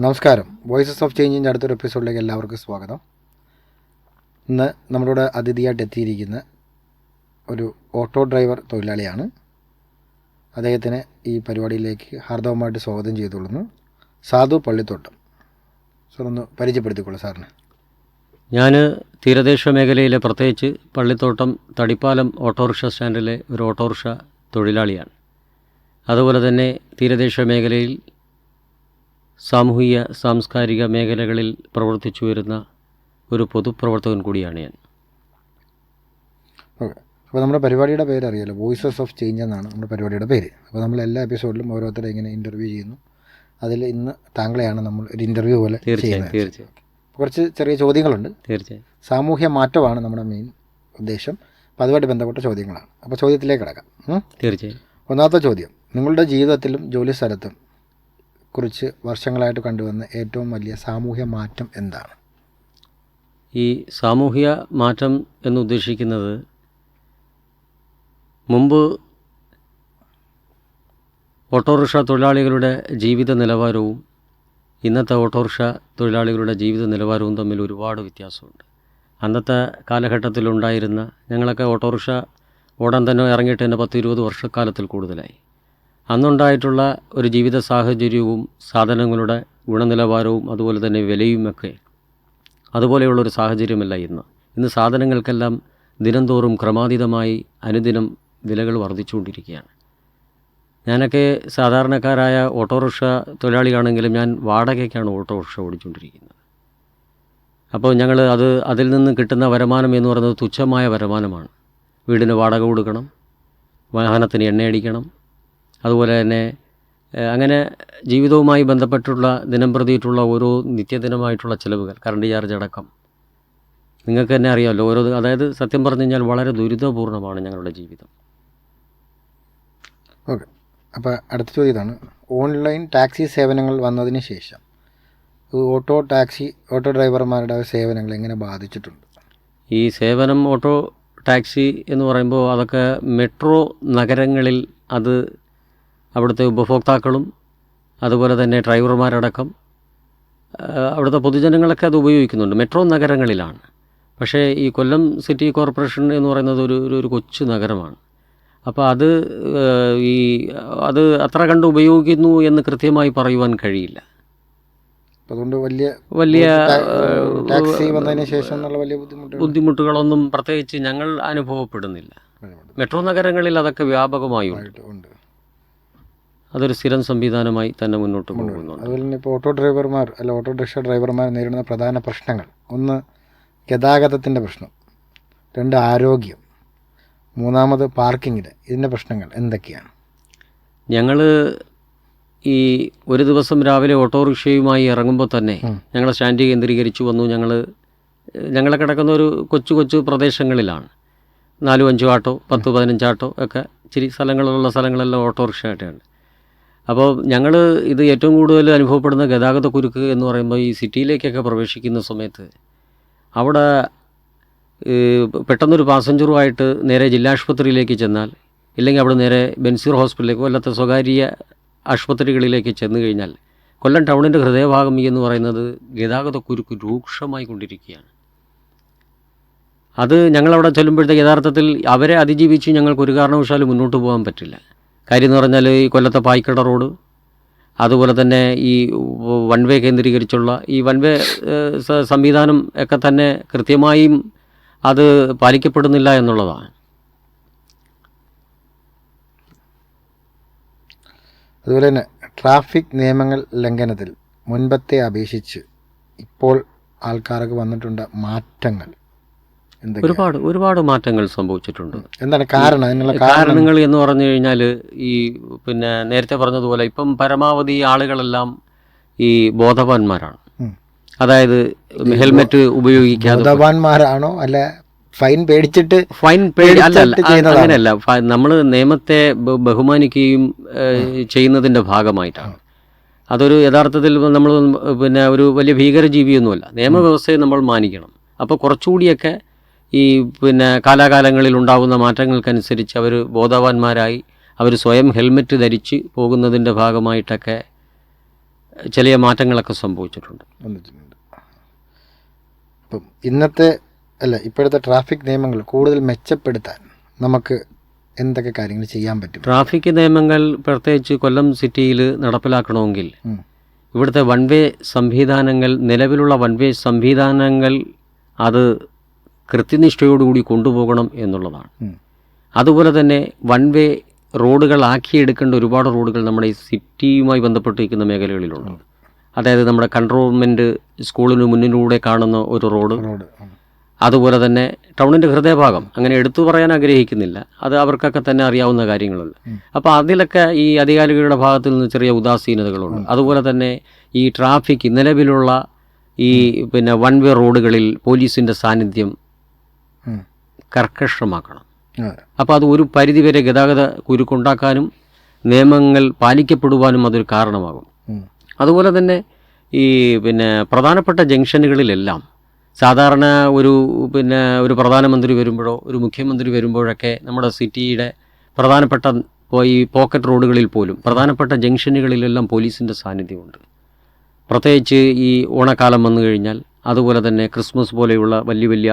നമസ്കാരം. Voices of ചേഞ്ചിന്റെ അടുത്തൊരു എപ്പിസോഡിലേക്ക് എല്ലാവർക്കും സ്വാഗതം. ഇന്ന് നമ്മളോട് അതിഥിയായിട്ട് എത്തിയിരിക്കുന്ന ഒരു ഓട്ടോ ഡ്രൈവർ തൊഴിലാളിയാണ്. അദ്ദേഹത്തിന് ഈ പരിപാടിയിലേക്ക് ഹാർദവമായിട്ട് സ്വാഗതം ചെയ്തുകൊള്ളുന്നു. സാധു പള്ളിത്തോട്ടം. സാർ ഒന്ന് പരിചയപ്പെടുത്തിക്കൊള്ളു സാറിന്. ഞാൻ തീരദേശ മേഖലയിലെ പ്രത്യേകിച്ച് പള്ളിത്തോട്ടം തടിപ്പാലം ഓട്ടോറിക്ഷ സ്റ്റാൻഡിലെ ഒരു ഓട്ടോറിക്ഷ തൊഴിലാളിയാണ്. അതുപോലെ തന്നെ തീരദേശ മേഖലയിൽ സാമൂഹിക സാംസ്കാരിക മേഖലകളിൽ പ്രവർത്തിച്ചു വരുന്ന ഒരു പൊതുപ്രവർത്തകൻ കൂടിയാണ് ഞാൻ. ഓക്കെ. അപ്പോൾ നമ്മുടെ പരിപാടിയുടെ പേര് അറിയാലോ. വോയിസസ് ഓഫ് ചേഞ്ച് എന്നാണ് നമ്മുടെ പരിപാടിയുടെ പേര്. അപ്പോൾ നമ്മൾ എല്ലാ എപ്പിസോഡിലും ഓരോരുത്തരെ ഇങ്ങനെ ഇന്റർവ്യൂ ചെയ്യുന്നു. അതിൽ ഇന്ന് താങ്കളെയാണ് നമ്മൾ ഒരു ഇന്റർവ്യൂ പോലെ തീർച്ചയായും ചെയ്യുന്നത്. കുറച്ച് ചെറിയ ചോദ്യങ്ങളുണ്ട്. തീർച്ചയായും. സാമൂഹ്യ മാറ്റമാണ് നമ്മുടെ മെയിൻ ഉദ്ദേശം. അപ്പോൾ അതുമായിട്ട് ബന്ധപ്പെട്ട ചോദ്യങ്ങളാണ്. അപ്പോൾ ചോദ്യത്തിലേക്ക് കിടക്കാം. തീർച്ചയായും. ഒന്നാമത്തെ ചോദ്യം. നിങ്ങളുടെ ജീവിതത്തിലും ജോലി സ്ഥലത്തും കുറിച്ച് വർഷങ്ങളായിട്ട് കണ്ടുവന്ന ഏറ്റവും വലിയ സാമൂഹ്യ മാറ്റം എന്താണ്? ഈ സാമൂഹ്യ മാറ്റം എന്ന് ഉദ്ദേശിക്കുന്നത് മുമ്പ് ഓട്ടോറിക്ഷ തൊഴിലാളികളുടെ ജീവിത നിലവാരവും ഇന്നത്തെ ഓട്ടോറിക്ഷ തൊഴിലാളികളുടെ ജീവിത നിലവാരവും തമ്മിൽ ഒരുപാട് വ്യത്യാസമുണ്ട്. അന്നത്തെ കാലഘട്ടത്തിലുണ്ടായിരുന്ന ഞങ്ങളൊക്കെ ഓട്ടോറിക്ഷ ഓടാൻ തന്നെ ഇറങ്ങിയിട്ട് തന്നെ പത്ത് ഇരുപത് വർഷക്കാലത്തിൽ കൂടുതലായി. അന്നുണ്ടായിട്ടുള്ള ഒരു ജീവിത സാഹചര്യവും സാധനങ്ങളുടെ ഗുണനിലവാരവും അതുപോലെ തന്നെ വിലയുമൊക്കെ അതുപോലെയുള്ളൊരു സാഹചര്യമല്ല ഇന്ന്. ഇന്ന് സാധനങ്ങൾക്കെല്ലാം ദിനംതോറും ക്രമാതീതമായി അനുദിനം വിലകൾ വർദ്ധിച്ചുകൊണ്ടിരിക്കുകയാണ്. ഞാനൊക്കെ സാധാരണക്കാരായ ഓട്ടോറിക്ഷ തൊഴിലാളിയാണെങ്കിലും ഞാൻ വാടകയ്ക്കാണ് ഓട്ടോറിക്ഷ ഓടിച്ചുകൊണ്ടിരിക്കുന്നത്. അപ്പോൾ ഞങ്ങൾ അത് അതിൽ നിന്ന് കിട്ടുന്ന വരുമാനം എന്ന് പറയുന്നത് തുച്ഛമായ വരുമാനമാണ്. വീടിന് വാടക കൊടുക്കണം വാഹനത്തിന് എണ്ണയടിക്കണം അതുപോലെ തന്നെ അങ്ങനെ ജീവിതവുമായി ബന്ധപ്പെട്ടുള്ള ദിനം പ്രതിയിട്ടുള്ള ഓരോ നിത്യദിനമായിട്ടുള്ള ചിലവുകൾ കറണ്ട് ചാർജ് അടക്കം. നിങ്ങൾക്ക് തന്നെ അറിയാമല്ലോ ഓരോ അതായത് സത്യം പറഞ്ഞു കഴിഞ്ഞാൽ വളരെ ദുരിതപൂർണമാണ് ഞങ്ങളുടെ ജീവിതം. ഓക്കെ. അപ്പോൾ അടുത്ത ചോദ്യം ഇതാണ്. ഓൺലൈൻ ടാക്സി സേവനങ്ങൾ വന്നതിന് ശേഷം ഓട്ടോ ടാക്സി ഓട്ടോ ഡ്രൈവർമാരുടെ സേവനങ്ങൾ എങ്ങനെ ബാധിച്ചിട്ടുണ്ട്? ഈ സേവനം ഓട്ടോ ടാക്സി എന്ന് പറയുമ്പോൾ അതൊക്കെ മെട്രോ നഗരങ്ങളിൽ അത് അവിടുത്തെ ഉപഭോക്താക്കളും അതുപോലെ തന്നെ ഡ്രൈവർമാരടക്കം അവിടുത്തെ പൊതുജനങ്ങളൊക്കെ അത് ഉപയോഗിക്കുന്നുണ്ട്. മെട്രോ നഗരങ്ങളിലാണ്. പക്ഷേ ഈ കൊല്ലം സിറ്റി കോർപ്പറേഷൻ എന്ന് പറയുന്നത് ഒരു ഒരു- കൊച്ചു നഗരമാണ്. അപ്പോൾ അത് ഈ അത് അത്ര കണ്ട് ഉപയോഗിക്കുന്നു എന്ന് കൃത്യമായി പറയുവാൻ കഴിയില്ല. അതുകൊണ്ട് വലിയ വലിയ ടാക്സി വന്നതിന് ശേഷം വലിയ ബുദ്ധിമുട്ട് ബുദ്ധിമുട്ടുകളൊന്നും പ്രത്യേകിച്ച് ഞങ്ങൾ അനുഭവപ്പെടുന്നില്ല. മെട്രോ നഗരങ്ങളിൽ അതൊക്കെ വ്യാപകമായി ഉണ്ട്. അതൊരു സ്ഥിരം സംവിധാനമായി തന്നെ മുന്നോട്ട് പോകുന്നുണ്ട് അതുപോലെ തന്നെ ഇപ്പോൾ ഓട്ടോ ഡ്രൈവർമാർ അല്ല ഓട്ടോറിക്ഷ ഡ്രൈവർമാർ നേരിടുന്ന പ്രധാന പ്രശ്നങ്ങൾ. ഒന്ന് ഗതാഗതത്തിന്റെ പ്രശ്നം. രണ്ട് ആരോഗ്യം. മൂന്നാമത് പാർക്കിങ്ങിന്റെ ഇതിന്റെ പ്രശ്നങ്ങൾ എന്തൊക്കെയാണ്? ഞങ്ങൾ ഈ ഒരു ദിവസം രാവിലെ ഓട്ടോറിക്ഷയുമായി ഇറങ്ങുമ്പോൾ തന്നെ ഞങ്ങൾ ഞങ്ങളെ സ്റ്റാൻഡ് കേന്ദ്രീകരിച്ചു വന്നു. ഞങ്ങൾ ഞങ്ങളെ കിടക്കുന്ന ഒരു കൊച്ചു കൊച്ചു പ്രദേശങ്ങളിലാണ്. നാലും അഞ്ചും ആട്ടോ പത്ത് പതിനഞ്ചാട്ടോ ഒക്കെ ഇച്ചിരി സ്ഥലങ്ങളിലുള്ള സ്ഥലങ്ങളെല്ലാം ഓട്ടോറിക്ഷ ആയിട്ടാണ് അപ്പോൾ ഞങ്ങൾ ഇത് ഏറ്റവും കൂടുതൽ അനുഭവപ്പെടുന്ന ഗതാഗത കുരുക്ക് എന്ന് പറയുമ്പോൾ ഈ സിറ്റിയിലേക്കൊക്കെ പ്രവേശിക്കുന്ന സമയത്ത് അവിടെ പെട്ടെന്നൊരു പാസഞ്ചറുമായിട്ട് നേരെ ജില്ലാശുപത്രിയിലേക്ക് ചെന്നാൽ ഇല്ലെങ്കിൽ അവിടെ നേരെ ബെൻസീർ ഹോസ്പിറ്റലിലേക്കോ അല്ലാത്ത സ്വകാര്യ ആശുപത്രികളിലേക്ക് ചെന്ന് കഴിഞ്ഞാൽ കൊല്ലം ടൗണിന്റെ ഹൃദയഭാഗം എന്ന് പറയുന്നത് ഗതാഗത കുരുക്ക് രൂക്ഷമായി കൊണ്ടിരിക്കുകയാണ്. അത് ഞങ്ങളവിടെ ചെല്ലുമ്പോഴത്തേക്ക് യഥാർത്ഥത്തിൽ അവരെ അതിജീവിച്ച് ഞങ്ങൾക്ക് ഒരു കാരണവശാലും മുന്നോട്ട് പോകാൻ പറ്റില്ല. കാര്യം എന്ന് പറഞ്ഞാൽ ഈ കൊല്ലത്തെ പായ്ക്കട റോഡ് അതുപോലെ തന്നെ ഈ വൺ വേ കേന്ദ്രീകരിച്ചുള്ള ഈ വൺ വേ സംവിധാനം ഒക്കെ തന്നെ കൃത്യമായും അത് പാലിക്കപ്പെടുന്നില്ല എന്നുള്ളതാണ്. അതുപോലെ തന്നെ ട്രാഫിക് നിയമങ്ങൾ ലംഘനത്തിൽ മുൻപത്തെ അപേക്ഷിച്ച് ഇപ്പോൾ ആൾക്കാർക്ക് വന്നിട്ടുണ്ട് മാറ്റങ്ങൾ. ഒരുപാട് ഒരുപാട് മാറ്റങ്ങൾ സംഭവിച്ചിട്ടുണ്ട്. എന്താണ് കാരണം? അതിനുള്ള കാരണങ്ങൾ എന്ന് പറഞ്ഞു കഴിഞ്ഞാൽ ഈ പിന്നെ നേരത്തെ പറഞ്ഞതുപോലെ ഇപ്പം പരമാവധി ആളുകളെല്ലാം ഈ ബോധവാന്മാരാണ്. അതായത് ഹെൽമെറ്റ് ഉപയോഗിക്കാതെ ബോധവാന്മാരാണോ? അല്ല ഫൈൻ പേടിച്ചിട്ട് ഫൈൻ പേടി അങ്ങനെയല്ല. നമ്മൾ നിയമത്തെ ബഹുമാനിക്കുകയും ചെയ്യുന്നതിന്റെ ചെയ്യുന്നതിന്റെ ഭാഗമായിട്ടാണ് അതൊരു യഥാർത്ഥത്തിൽ നമ്മൾ പിന്നെ ഒരു വലിയ ഭീകരജീവിയൊന്നുമല്ല. നിയമവ്യവസ്ഥയെ നമ്മൾ മാനിക്കണം. അപ്പോൾ കുറച്ചുകൂടിയൊക്കെ ഈ പിന്നെ കാലാകാലങ്ങളിൽ ഉണ്ടാകുന്ന മാറ്റങ്ങൾക്കനുസരിച്ച് അവർ ബോധവാന്മാരായി അവർ സ്വയം ഹെൽമെറ്റ് ധരിച്ച് പോകുന്നതിന്റെ ഭാഗമായിട്ടൊക്കെ ചില മാറ്റങ്ങളൊക്കെ സംഭവിച്ചിട്ടുണ്ട്. ഇപ്പം അപ്പം ഇന്നത്തെ അല്ല ഇപ്പോഴത്തെ ട്രാഫിക് നിയമങ്ങൾ കൂടുതൽ മെച്ചപ്പെടുത്താൻ നമുക്ക് എന്തൊക്കെ കാര്യങ്ങൾ ചെയ്യാൻ പറ്റും? ട്രാഫിക് നിയമങ്ങൾ പ്രത്യേകിച്ച് കൊല്ലം സിറ്റിയിൽ നടപ്പിലാക്കണമെങ്കിൽ. ഇവിടുത്തെ വൺ വേ സംവിധാനങ്ങൾ നിലവിലുള്ള വൺ വേ സംവിധാനങ്ങൾ അത് കൃത്യനിഷ്ഠയോടുകൂടി കൊണ്ടുപോകണം എന്നുള്ളതാണ്. അതുപോലെ തന്നെ വൺ വേ റോഡുകൾ ആക്കിയെടുക്കേണ്ട ഒരുപാട് റോഡുകൾ നമ്മുടെ ഈ സിറ്റിയുമായി ബന്ധപ്പെട്ടിരിക്കുന്ന മേഖലകളിലുണ്ട്. അതായത് നമ്മുടെ കൺട്രോൾമെന്റ് സ്കൂളിന് മുന്നിലൂടെ കാണുന്ന ഒരു റോഡ്. അതുപോലെ തന്നെ ടൗണിന്റെ ഹൃദയഭാഗം. അങ്ങനെ എടുത്തു പറയാൻ ആഗ്രഹിക്കുന്നില്ല. അത് അവർക്കൊക്കെ തന്നെ അറിയാവുന്ന കാര്യങ്ങളുണ്ട് അപ്പോൾ അതിലൊക്കെ ഈ അധികാരികളുടെ ഭാഗത്തു നിന്ന് ചെറിയ ഉദാസീനതകളുണ്ട്. അതുപോലെ തന്നെ ഈ ട്രാഫിക് നിലവിലുള്ള ഈ പിന്നെ വൺ വേ റോഡുകളിൽ പോലീസിന്റെ സാന്നിധ്യം. കർക്കശമാക്കണം. അപ്പോൾ അത് ഒരു പരിധിവരെ ഗതാഗത കുരുക്കുണ്ടാക്കാനും നിയമങ്ങൾ പാലിക്കപ്പെടുവാനും അതൊരു കാരണമാകും. അതുപോലെ തന്നെ ഈ പിന്നെ പ്രധാനപ്പെട്ട ജംഗ്ഷനുകളിലെല്ലാം സാധാരണ ഒരു പിന്നെ ഒരു പ്രധാനമന്ത്രി വരുമ്പോഴോ ഒരു മുഖ്യമന്ത്രി വരുമ്പോഴൊക്കെ നമ്മുടെ സിറ്റിയുടെ പ്രധാനപ്പെട്ട ഈ പോക്കറ്റ് റോഡുകളിൽ പോലും പ്രധാനപ്പെട്ട ജംഗ്ഷനുകളിലെല്ലാം പോലീസിന്റെ സാന്നിധ്യമുണ്ട്. പ്രത്യേകിച്ച് ഈ ഓണക്കാലം വന്നു കഴിഞ്ഞാൽ അതുപോലെ തന്നെ ക്രിസ്മസ് പോലെയുള്ള വലിയ വലിയ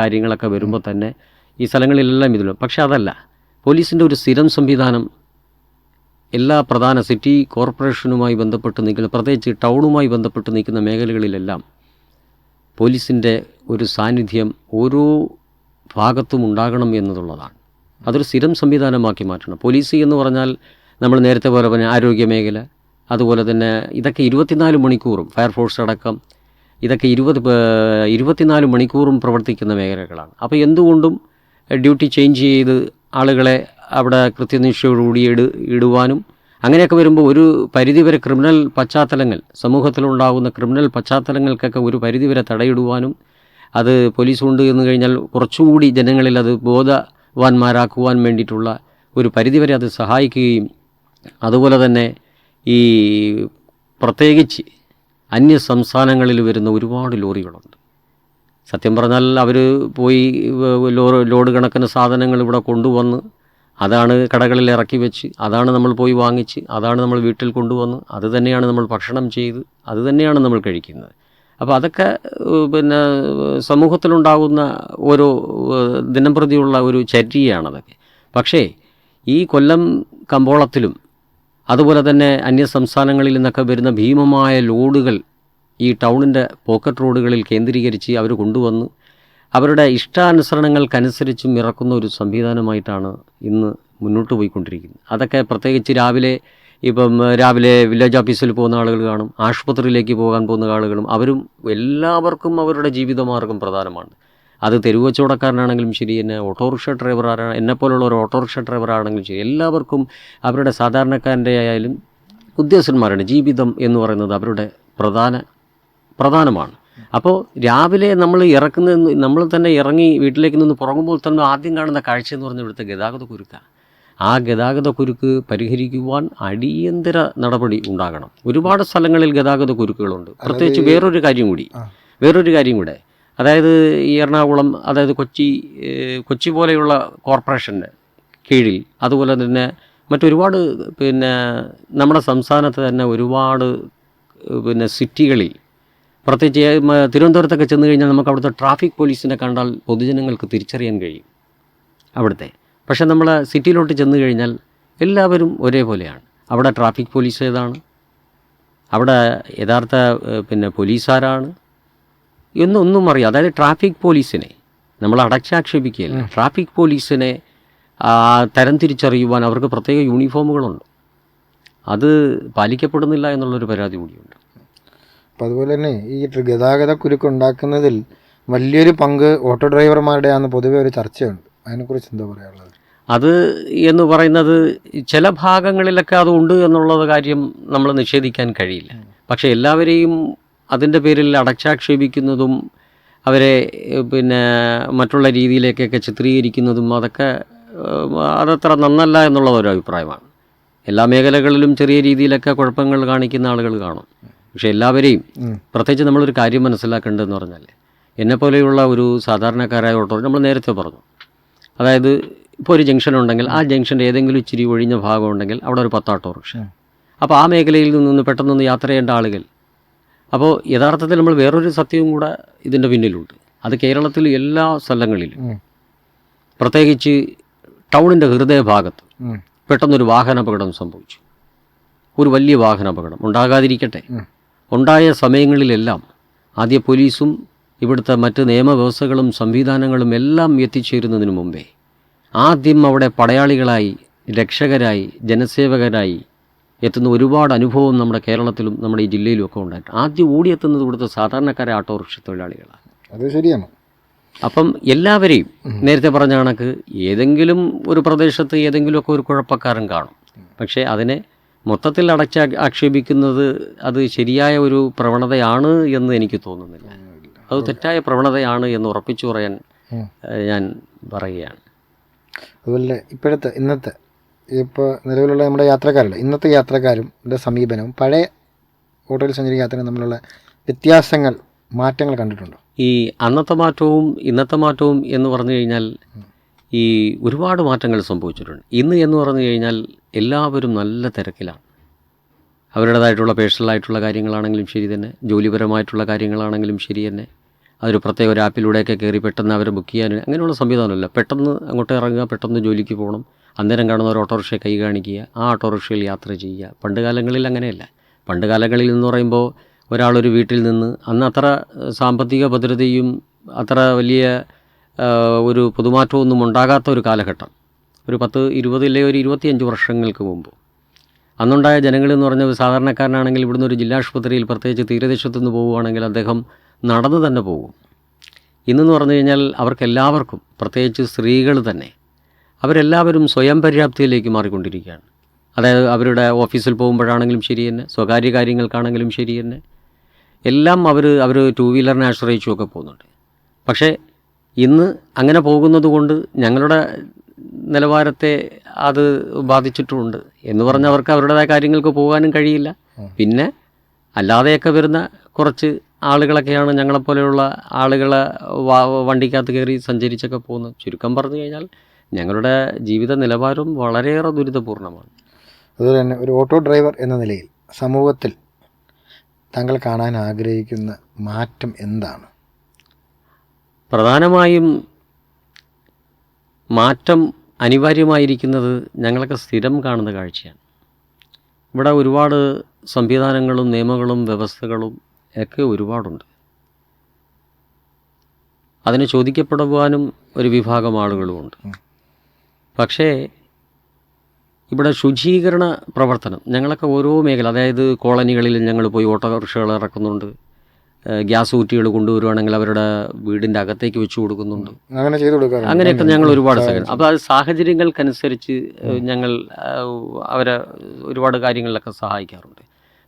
കാര്യങ്ങളൊക്കെ വരുമ്പോൾ തന്നെ ഈ സ്ഥലങ്ങളിലെല്ലാം ഇതിലും പക്ഷേ അതല്ല പോലീസിന്റെ ഒരു സ്ഥിരം സംവിധാനം എല്ലാ പ്രധാന സിറ്റി കോർപ്പറേഷനുമായി ബന്ധപ്പെട്ട് നിൽക്കുന്ന പ്രത്യേകിച്ച് ടൗണുമായി ബന്ധപ്പെട്ട് നിൽക്കുന്ന മേഖലകളിലെല്ലാം പോലീസിന്റെ ഒരു സാന്നിധ്യം ഓരോ ഭാഗത്തും ഉണ്ടാകണം എന്നതുള്ളതാണ് അതൊരു സ്ഥിരം സംവിധാനമാക്കി മാറ്റണം. പോലീസ് എന്ന് പറഞ്ഞാൽ നമ്മൾ നേരത്തെ പോലെ പറഞ്ഞ ആരോഗ്യ മേഖല അതുപോലെ തന്നെ ഇതൊക്കെ ഇരുപത്തിനാല് മണിക്കൂറും ഫയർഫോഴ്സ് അടക്കം ഇതൊക്കെ ഇരുപത് ഇരുപത്തിനാല് മണിക്കൂറും പ്രവർത്തിക്കുന്ന മേഖലകളാണ്. അപ്പോൾ എന്തുകൊണ്ടും ഡ്യൂട്ടി ചേഞ്ച് ചെയ്ത് ആളുകളെ അവിടെ കൃത്യനിഷ്ഠയോടുകൂടി ഇട ഇടുവാനും അങ്ങനെയൊക്കെ വരുമ്പോൾ ഒരു പരിധിവരെ ക്രിമിനൽ പശ്ചാത്തലങ്ങൾ സമൂഹത്തിലുണ്ടാകുന്ന ക്രിമിനൽ പശ്ചാത്തലങ്ങൾക്കൊക്കെ ഒരു പരിധിവരെ തടയിടുവാനും അത് പോലീസ് കൊണ്ട് എന്ന് കഴിഞ്ഞാൽ കുറച്ചുകൂടി ജനങ്ങളിൽ അത് ബോധവാന്മാരാക്കുവാൻ വേണ്ടിയിട്ടുള്ള ഒരു പരിധിവരെ അത് സഹായിക്കുകയും അതുപോലെ തന്നെ ഈ പ്രത്യേകിച്ച് അന്യ സംസ്ഥാനങ്ങളിൽ വരുന്ന ഒരുപാട് ലോറികളുണ്ട്. സത്യം പറഞ്ഞാൽ അവർ പോയി ലോറി ലോഡ് കണക്കിന് സാധനങ്ങൾ ഇവിടെ കൊണ്ടുവന്ന് അതാണ് കടകളിൽ ഇറക്കി വെച്ച് അതാണ് നമ്മൾ പോയി വാങ്ങിച്ച് അതാണ് നമ്മൾ വീട്ടിൽ കൊണ്ടുവന്ന് അത് തന്നെയാണ് നമ്മൾ ഭക്ഷണം ചെയ്ത് അത് തന്നെയാണ് നമ്മൾ കഴിക്കുന്നത്. അപ്പോൾ അതൊക്കെ പിന്നെ സമൂഹത്തിലുണ്ടാകുന്ന ഓരോ ദിനംപ്രതിയുള്ള ഒരു ചര്യയാണതൊക്കെ. പക്ഷേ ഈ കൊല്ലം കമ്പോളത്തിലും അതുപോലെ തന്നെ അന്യ സംസ്ഥാനങ്ങളിൽ നിന്നൊക്കെ വരുന്ന ഭീമമായ ലോഡുകൾ ഈ ടൗണിന്റെ പോക്കറ്റ് റോഡുകളിൽ കേന്ദ്രീകരിച്ച് അവർ കൊണ്ടുവന്ന് അവരുടെ ഇഷ്ടാനുസരണങ്ങൾക്കനുസരിച്ചും ഇറക്കുന്ന ഒരു സംവിധാനമായിട്ടാണ് ഇന്ന് മുന്നോട്ട് പോയിക്കൊണ്ടിരിക്കുന്നത്. അതൊക്കെ പ്രത്യേകിച്ച് രാവിലെ ഇപ്പം രാവിലെ വില്ലേജ് ഓഫീസിൽ പോകുന്ന ആളുകൾ കാണും ആശുപത്രിയിലേക്ക് പോകാൻ പോകുന്ന ആളുകളും അവരും എല്ലാവർക്കും അവരുടെ ജീവിതമാർഗം പ്രധാനമാണ്. അത് തെരുവ് കച്ചവടക്കാരനാണെങ്കിലും ശരി എന്നെ ഓട്ടോറിക്ഷ ഡ്രൈവർ ആരാണ് എന്നെപ്പോലുള്ള ഒരു ഓട്ടോറിക്ഷ ഡ്രൈവർ ആണെങ്കിലും ശരി എല്ലാവർക്കും അവരുടെ സാധാരണക്കാരന്റെ ആയാലും ഉദ്യോഗസ്ഥന്മാരുടെ ജീവിതം എന്ന് പറയുന്നത് അവരുടെ പ്രധാന പ്രധാനമാണ്. അപ്പോൾ രാവിലെ നമ്മൾ ഇറക്കുന്ന നമ്മൾ തന്നെ ഇറങ്ങി വീട്ടിലേക്ക് നിന്ന് പുറങ്ങുമ്പോൾ തന്നെ ആദ്യം കാണുന്ന കാഴ്ച എന്ന് പറഞ്ഞാൽ ഇവിടുത്തെ ഗതാഗത കുരുക്കാണ് ആ ഗതാഗത കുരുക്ക് പരിഹരിക്കുവാൻ അടിയന്തര നടപടി ഉണ്ടാകണം. ഒരുപാട് സ്ഥലങ്ങളിൽ ഗതാഗത കുരുക്കുകളുണ്ട്. പ്രത്യേകിച്ച് വേറൊരു കാര്യം കൂടി. വേറൊരു കാര്യം കൂടെ. അതായത് ഈ എറണാകുളം അതായത് കൊച്ചി കൊച്ചി പോലെയുള്ള കോർപ്പറേഷന്റെ കീഴിൽ അതുപോലെ തന്നെ മറ്റൊരുപാട് പിന്നെ നമ്മുടെ സംസ്ഥാനത്ത് തന്നെ ഒരുപാട് പിന്നെ സിറ്റികളിൽ പ്രത്യേകിച്ച് തിരുവനന്തപുരത്തൊക്കെ ചെന്ന് കഴിഞ്ഞാൽ നമുക്ക് അവിടുത്തെ ട്രാഫിക് പോലീസിനെ കണ്ടാൽ പൊതുജനങ്ങൾക്ക് തിരിച്ചറിയാൻ കഴിയും അവിടുത്തെ. പക്ഷേ നമ്മൾ സിറ്റിയിലോട്ട് ചെന്ന് കഴിഞ്ഞാൽ എല്ലാവരും ഒരേപോലെയാണ്. അവിടെ ട്രാഫിക് പോലീസ് ഏതാണ്? അവിടെ യഥാർത്ഥ പിന്നെ പോലീസുകാരാണ് എന്നൊന്നും അറിയാം. അതായത് ട്രാഫിക് പോലീസിനെ നമ്മൾ അടച്ചാക്ഷേപിക്കുകയല്ല. ട്രാഫിക് പോലീസിനെ തരം തിരിച്ചറിയുവാൻ അവർക്ക് പ്രത്യേക യൂണിഫോമുകളുണ്ട്. അത് പാലിക്കപ്പെടുന്നില്ല എന്നുള്ളൊരു പരാതി കൂടിയുണ്ട്. അപ്പോൾ അതുപോലെ തന്നെ ഈ ഗതാഗത കുരുക്ക് ഉണ്ടാക്കുന്നതിൽ വലിയൊരു പങ്ക് ഓട്ടോ ഡ്രൈവർമാരുടെയാണെന്ന് പൊതുവെ ഒരു ചർച്ചയുണ്ട്. അതിനെക്കുറിച്ച് എന്താ പറയാനുള്ളത്? അത് എന്ന് പറയുന്നത് ചില ഭാഗങ്ങളിലൊക്കെ അതുണ്ട് എന്നുള്ളത് കാര്യം നമ്മൾ നിഷേധിക്കാൻ കഴിയില്ല. പക്ഷേ എല്ലാവരെയും അതിന്റെ പേരിൽ അടച്ചാക്ഷേപിക്കുന്നതും അവരെ പിന്നെ മറ്റുള്ള രീതിയിലേക്കൊക്കെ ചിത്രീകരിക്കുന്നതും അതൊക്കെ അതത്ര നന്നല്ല എന്നുള്ള ഒരു അഭിപ്രായമാണ്. എല്ലാ മേഖലകളിലും ചെറിയ രീതിയിലൊക്കെ കുഴപ്പങ്ങൾ കാണിക്കുന്ന ആളുകൾ കാണും. പക്ഷെ എല്ലാവരെയും. പ്രത്യേകിച്ച് നമ്മളൊരു കാര്യം മനസ്സിലാക്കേണ്ടതെന്ന് പറഞ്ഞാൽ എന്നെപ്പോലെയുള്ള ഒരു സാധാരണക്കാരായ ഓട്ടോ നമ്മൾ നേരത്തെ പറഞ്ഞു. അതായത് ഇപ്പോൾ ഒരു ജംഗ്ഷൻ ഉണ്ടെങ്കിൽ ആ ജംഗ്ഷന്റെ ഏതെങ്കിലും ഇച്ചിരി ഒഴിഞ്ഞ ഭാഗം ഉണ്ടെങ്കിൽ അവിടെ ഒരു പത്ത് ഓട്ടോറിക്ഷ അപ്പോൾ ആ മേഖലയിൽ നിന്ന് പെട്ടെന്നൊന്ന് യാത്ര ചെയ്യേണ്ട ആളുകൾ അപ്പോൾ യഥാർത്ഥത്തിൽ നമ്മൾ വേറൊരു സത്യവും കൂടെ ഇതിന്റെ പിന്നിലുണ്ട് അത് കേരളത്തിൽ എല്ലാ സ്ഥലങ്ങളിലും. പ്രത്യേകിച്ച് ടൗണിന്റെ ഹൃദയഭാഗത്ത്. പെട്ടെന്നൊരു വാഹനാപകടം സംഭവിച്ചു ഒരു വലിയ വാഹനാപകടം ഉണ്ടാകാതിരിക്കട്ടെ. ഉണ്ടായ സമയങ്ങളിലെല്ലാം ആദ്യ പോലീസും ഇവിടുത്തെ മറ്റ് നിയമവ്യവസ്ഥകളും സംവിധാനങ്ങളും എല്ലാം എത്തിച്ചേരുന്നതിന് മുമ്പേ ആദ്യം അവിടെ പടയാളികളായി രക്ഷകരായി ജനസേവകരായി എത്തുന്ന ഒരുപാട് അനുഭവം നമ്മുടെ കേരളത്തിലും നമ്മുടെ ഈ ജില്ലയിലും ഒക്കെ ഉണ്ടായിട്ട്. ആദ്യം ഓടിയെത്തുന്നത് ഇവിടുത്തെ സാധാരണക്കാരെ ഓട്ടോറിക്ഷ തൊഴിലാളികളാണ്. അത് ശരിയാണ്. അപ്പം എല്ലാവരെയും നേരത്തെ പറഞ്ഞ കണക്ക് ഏതെങ്കിലും ഒരു പ്രദേശത്ത് ഏതെങ്കിലുമൊക്കെ ഒരു കുഴപ്പക്കാരൻ കാണും. പക്ഷേ അതിനെ മൊത്തത്തിൽ അടച്ച ആക്ഷേപിക്കുന്നത് അത് ശരിയായ ഒരു പ്രവണതയാണ് എന്ന് എനിക്ക് തോന്നുന്നില്ല. അത് തെറ്റായ പ്രവണതയാണ് എന്ന് ഉറപ്പിച്ചു പറയാൻ ഞാൻ പറയുകയാണ്. അതുപോലെ ഇപ്പോഴത്തെ ഇന്നത്തെ ഇപ്പോൾ നിലവിലുള്ള നമ്മുടെ യാത്രക്കാരുടെ ഇന്നത്തെ യാത്രക്കാരും സമീപനവും പഴയ ഓട്ടോയിൽ സഞ്ചരിക്കുന്ന യാത്രയും തമ്മിലുള്ള വ്യത്യാസങ്ങൾ മാറ്റങ്ങൾ കണ്ടിട്ടുണ്ടോ? ഈ അന്നത്തെ മാറ്റവും ഇന്നത്തെ മാറ്റവും എന്ന് പറഞ്ഞു കഴിഞ്ഞാൽ ഈ ഒരുപാട് മാറ്റങ്ങൾ സംഭവിച്ചിട്ടുണ്ട്. ഇന്ന് എന്ന് പറഞ്ഞു കഴിഞ്ഞാൽ എല്ലാവരും നല്ല തിരക്കിലാണ്. അവരുടേതായിട്ടുള്ള പേഴ്സണലായിട്ടുള്ള കാര്യങ്ങളാണെങ്കിലും ശരി തന്നെ. ജോലിപരമായിട്ടുള്ള കാര്യങ്ങളാണെങ്കിലും ശരി തന്നെ. അതൊരു പ്രത്യേക ഒരു ആപ്പിലൂടെയൊക്കെ കയറി പെട്ടെന്ന് അവരെ ബുക്ക് ചെയ്യാൻ അങ്ങനെയുള്ള സംവിധാനമല്ല. പെട്ടെന്ന് അങ്ങോട്ട് ഇറങ്ങുക പെട്ടെന്ന് ജോലിക്ക് പോകണം. അന്നേരം കാണുന്ന ഒരു ഓട്ടോറിക്ഷയെ കൈ കാണിക്കുക ആ ഓട്ടോറിക്ഷയിൽ യാത്ര ചെയ്യുക. പണ്ട് കാലങ്ങളിൽ അങ്ങനെയല്ല. പണ്ട് കാലങ്ങളിൽ എന്ന് പറയുമ്പോൾ ഒരാളൊരു വീട്ടിൽ നിന്ന് അന്ന് അത്ര സാമ്പത്തിക ഭദ്രതയും അത്ര വലിയ ഒരു പൊതുമാറ്റമൊന്നും ഉണ്ടാകാത്ത ഒരു കാലഘട്ടം. ഒരു പത്ത് ഇരുപതിലെ ഒരു ഇരുപത്തിയഞ്ച് വർഷങ്ങൾക്ക് മുമ്പ്. അന്നുണ്ടായ ജനങ്ങളെന്ന് പറഞ്ഞ സാധാരണക്കാരനാണെങ്കിൽ ഇവിടുന്ന് ഒരു ജില്ലാശുപത്രിയിൽ പ്രത്യേകിച്ച് തീരദേശത്തു നിന്ന് പോവുകയാണെങ്കിൽ അദ്ദേഹം നടന്നു തന്നെ പോകും. ഇന്നെന്ന് പറഞ്ഞു കഴിഞ്ഞാൽ അവർക്കെല്ലാവർക്കും പ്രത്യേകിച്ച് സ്ത്രീകൾ തന്നെ അവരെല്ലാവരും സ്വയം പര്യാപ്തിയിലേക്ക് മാറിക്കൊണ്ടിരിക്കുകയാണ്. അതായത് അവരുടെ ഓഫീസിൽ പോകുമ്പോഴാണെങ്കിലും ശരി തന്നെ സ്വകാര്യ കാര്യങ്ങൾക്കാണെങ്കിലും ശരി തന്നെ. എല്ലാം അവർ അവർ ടു വീലറിനെ ആശ്രയിച്ചുമൊക്കെ പോകുന്നുണ്ട്. പക്ഷേ ഇന്ന് അങ്ങനെ പോകുന്നത് കൊണ്ട് ഞങ്ങളുടെ നിലവാരത്തെ അത് ബാധിച്ചിട്ടുമുണ്ട് എന്ന് പറഞ്ഞ് അവർക്ക് അവരുടേതായ കാര്യങ്ങൾക്ക് പോകാനും കഴിയില്ല. പിന്നെ അല്ലാതെയൊക്കെ വരുന്ന കുറച്ച് ആളുകളൊക്കെയാണ് ഞങ്ങളെപ്പോലെയുള്ള ആളുകളെ വണ്ടിക്കകത്ത് കയറി സഞ്ചരിച്ചൊക്കെ പോകുന്നത്. ചുരുക്കം പറഞ്ഞു കഴിഞ്ഞാൽ ഞങ്ങളുടെ ജീവിത നിലവാരം വളരെയേറെ ദുരിതപൂർണമാണ് അതുപോലെ തന്നെ ഒരു ഓട്ടോ ഡ്രൈവർ എന്ന നിലയിൽ സമൂഹത്തിൽ താങ്കൾ കാണാൻ ആഗ്രഹിക്കുന്ന മാറ്റം എന്താണ്? പ്രധാനമായും മാറ്റം അനിവാര്യമായിരിക്കുന്നത് ഞങ്ങളൊക്കെ സ്ഥിരം കാണുന്ന കാഴ്ചയാണ്. ഇവിടെ ഒരുപാട് സംവിധാനങ്ങളും നിയമങ്ങളും വ്യവസ്ഥകളും ഒക്കെ ഒരുപാടുണ്ട്. അതിനെ ചോദിക്കപ്പെടുവാനും ഒരു വിഭാഗം ആളുകളുമുണ്ട്. പക്ഷേ ഇവിടെ ശുചീകരണ പ്രവർത്തനം ഞങ്ങളൊക്കെ ഓരോ മേഖല അതായത് കോളനികളിൽ ഞങ്ങൾ പോയി ഓട്ടോറിക്ഷകൾ ഇറക്കുന്നുണ്ട് ഗ്യാസ് ഊറ്റികൾ കൊണ്ടുവരുവാണെങ്കിൽ അവരുടെ വീടിന്റെ അകത്തേക്ക് വെച്ച് കൊടുക്കുന്നുണ്ട്. അങ്ങനെ ചെയ്തു കൊടുക്കാറുണ്ട്. അങ്ങനെയൊക്കെ ഞങ്ങൾ ഒരുപാട് സഹകരണം അപ്പോൾ അത് സാഹചര്യങ്ങൾക്കനുസരിച്ച് ഞങ്ങൾ അവരെ ഒരുപാട് കാര്യങ്ങളിലൊക്കെ സഹായിക്കാറുണ്ട്.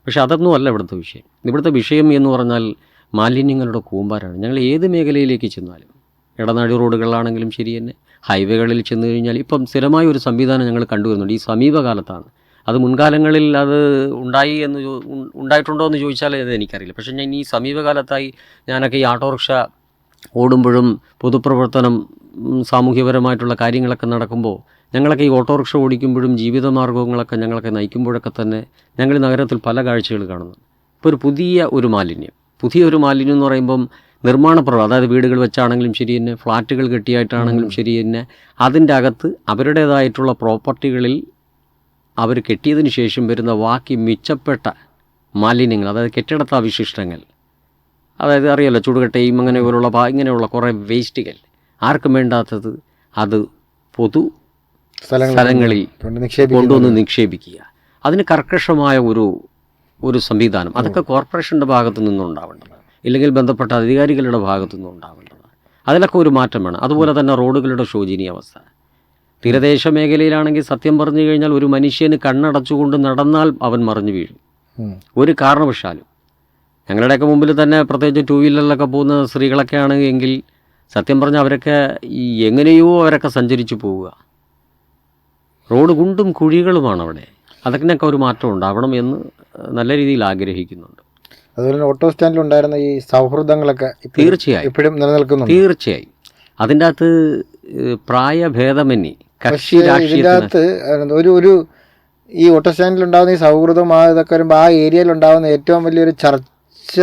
പക്ഷെ അതൊന്നും അല്ല ഇവിടുത്തെ വിഷയം. ഇവിടുത്തെ വിഷയം എന്ന് പറഞ്ഞാൽ മാലിന്യങ്ങളുടെ കൂമ്പാരാണ് ഞങ്ങൾ ഏത് മേഖലയിലേക്ക് ചെന്നാലും ഇടനാഴി റോഡുകളിലാണെങ്കിലും ശരി തന്നെ ഹൈവേകളിൽ ചെന്ന് കഴിഞ്ഞാൽ ഇപ്പം സ്ഥിരമായ ഒരു സംവിധാനം ഞങ്ങൾ കണ്ടുവരുന്നുണ്ട് ഈ സമീപകാലത്താണ്. അത് മുൻകാലങ്ങളിൽ അത് ഉണ്ടായി എന്ന് ഉണ്ടായിട്ടുണ്ടോ എന്ന് ചോദിച്ചാൽ അത് എനിക്കറിയില്ല. പക്ഷേ ഞാൻ ഈ സമീപകാലത്തായി ഞാനൊക്കെ ഈ ഓട്ടോറിക്ഷ ഓടുമ്പോഴും പൊതുപ്രവർത്തനം സാമൂഹ്യപരമായിട്ടുള്ള കാര്യങ്ങളൊക്കെ നടക്കുമ്പോൾ ഞങ്ങളൊക്കെ ഈ ഓട്ടോറിക്ഷ ഓടിക്കുമ്പോഴും ജീവിതമാർഗങ്ങളൊക്കെ ഞങ്ങളൊക്കെ നയിക്കുമ്പോഴൊക്കെ തന്നെ ഞങ്ങൾ നഗരത്തിൽ പല കാഴ്ചകൾ കാണുന്നു. ഇപ്പോൾ ഒരു പുതിയ ഒരു മാലിന്യം. പുതിയൊരു മാലിന്യം എന്ന് പറയുമ്പം നിർമ്മാണ പ്രവർത്തനം അതായത് വീടുകൾ വെച്ചാണെങ്കിലും ശരി തന്നെ ഫ്ലാറ്റുകൾ കെട്ടിയായിട്ടാണെങ്കിലും ശരി തന്നെ അതിന്റെ അകത്ത് അവരുടേതായിട്ടുള്ള പ്രോപ്പർട്ടികളിൽ അവർ കെട്ടിയതിന് ശേഷം വരുന്ന ബാക്കി മിച്ചപ്പെട്ട മാലിന്യങ്ങൾ അതായത് കെട്ടിടത്താവിശിഷ്ടങ്ങൾ അതായത് അറിയാലോ ചുടുകട്ടയും അങ്ങനെ പോലുള്ള ഇങ്ങനെയുള്ള കുറേ വേസ്റ്റുകൾ. ആർക്കും വേണ്ടാത്തത് അത് പൊതു സ്ഥലങ്ങളിൽ കൊണ്ടുവന്ന് നിക്ഷേപിക്കുക. അതിന് കർക്കശമായ ഒരു ഒരു സംവിധാനം. അതൊക്കെ കോർപ്പറേഷന്റെ ഭാഗത്തു നിന്നുണ്ടാവേണ്ടതാണ് ഇല്ലെങ്കിൽ ബന്ധപ്പെട്ട അധികാരികളുടെ ഭാഗത്തു ഉണ്ടാവേണ്ടത് അതിലൊക്കെ ഒരു മാറ്റം വേണം. അതുപോലെ തന്നെ റോഡുകളുടെ ശോചനീയാവസ്ഥ തീരദേശ മേഖലയിലാണെങ്കിൽ സത്യം പറഞ്ഞു കഴിഞ്ഞാൽ ഒരു മനുഷ്യന് കണ്ണടച്ചുകൊണ്ട് നടന്നാൽ അവൻ മറിഞ്ഞു വീഴും. ഒരു കാരണവശാലും. ഞങ്ങളുടെയൊക്കെ മുമ്പിൽ തന്നെ പ്രത്യേകിച്ച് ടൂ വീലറിലൊക്കെ പോകുന്ന സ്ത്രീകളൊക്കെ ആണെങ്കിൽ സത്യം പറഞ്ഞാൽ അവരൊക്കെ ഈ എങ്ങനെയോ അവരൊക്കെ സഞ്ചരിച്ചു പോവുക. റോഡ് കുണ്ടും കുഴികളുമാണ് അവിടെ. അതിനൊക്കെ ഒരു മാറ്റം ഉണ്ടാവണം എന്ന് നല്ല രീതിയിൽ ആഗ്രഹിക്കുന്നുണ്ട്. അതുപോലെ തന്നെ ഓട്ടോ സ്റ്റാൻഡിൽ ഉണ്ടായിരുന്ന ഈ സൗഹൃദങ്ങളൊക്കെ തീർച്ചയായും. ഇപ്പോഴും നിലനിൽക്കുന്നു തീർച്ചയായും. അതിന്റെ അകത്ത് പ്രായ പ്രായഭേദമന്യേ കക്ഷി അകത്ത് ഒരു ഒരു ഈ ഓട്ടോ സ്റ്റാൻഡിൽ ഉണ്ടാകുന്ന ഈ സൗഹൃദം ആ ഇതൊക്കെ വരുമ്പോൾ ആ ഏരിയയിൽ ഉണ്ടാകുന്ന ഏറ്റവും വലിയൊരു ചർച്ച